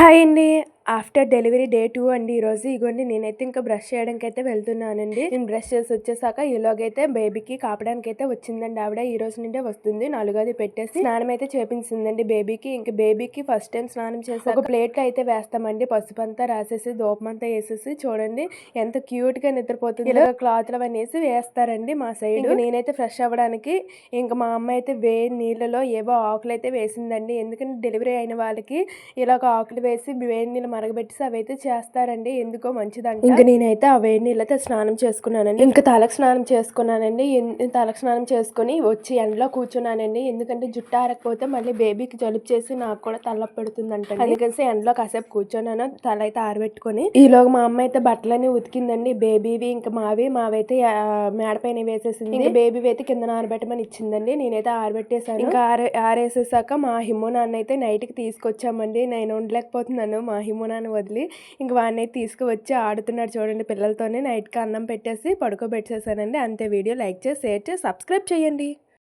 Hi అండి. After delivery day two అండి ఈరోజు. ఇగోండి నేనైతే ఇంకా బ్రష్ చేయడానికి అయితే వెళ్తున్నానండి. నేను బ్రష్ చేసి వచ్చేసాక ఈలోగైతే బేబీకి కాపడానికి అయితే వచ్చిందండి. ఆవిడ ఈ రోజు నుండే వస్తుంది. నాలుగోది పెట్టేసి స్నానం అయితే చేపించిందండి బేబీకి. ఇంకా బేబీకి ఫస్ట్ టైం స్నానం చేసి ఒక ప్లేట్ అయితే వేస్తామండి. పసుపు అంతా రాసేసి దూపం వేసేసి చూడండి ఎంత క్యూట్గా నిద్రపోతుంది. ఇలా క్లాత్లు అనేసి వేస్తారండి మా సైడ్. నేనైతే ఫ్రెష్ అవ్వడానికి ఇంకా మా అమ్మ అయితే వే నీళ్ళలో ఏవో ఆకులు అయితే వేసిందండి. ఎందుకంటే డెలివరీ అయిన వాళ్ళకి ఇలా ఒక ఆకులు వేసి వేడి నీళ్ళు మరగబెట్టి అవి అయితే చేస్తారండి. ఎందుకో మంచిదంట. ఇంకా నేనైతే ఆ వేడి నీళ్ళతో స్నానం చేసుకున్నానండి. ఇంకా తలకు స్నానం చేసుకున్నానండి. తలకు స్నానం చేసుకుని వచ్చి ఎండలో కూర్చున్నానండి. ఎందుకంటే జుట్టు ఆరకపోతే మళ్ళీ బేబీకి జలుబు చేసి నాకు కూడా తలనొప్పి పెడుతుందంట అందుకని ఎండలో కాసేపు కూర్చున్నాను. తల అయితే ఆరబెట్టుకొని. ఈలోగా మా అమ్మ అయితే బట్టలన్నీ ఉతికిందండి. బేబీవి ఇంకా మావి మావైతే ఆ, మేడ పైన వేసేసింది. ఇంకా బేబీ అయితే కింద ఆరబెట్టమని ఇచ్చిందండి. నేనైతే ఆరబెట్టేసాను ఇంకా ఆరే ఆరేసేసాక మా హిమో నాన్న అయితే నైట్కి తీసుకొచ్చామండి. నేను ఉండలేకపోతున్నాను. మా హిమో నాన్న వదిలి ఇంక వాడిని తీసుకువచ్చి ఆడుతున్నాడు చూడండి పిల్లలతోనే. నైట్కి అన్నం పెట్టేసి పడుకోబెట్టేసానండి. అంతే వీడియో లైక్ చేసి షేర్ చేసి సబ్స్క్రైబ్ చేయండి.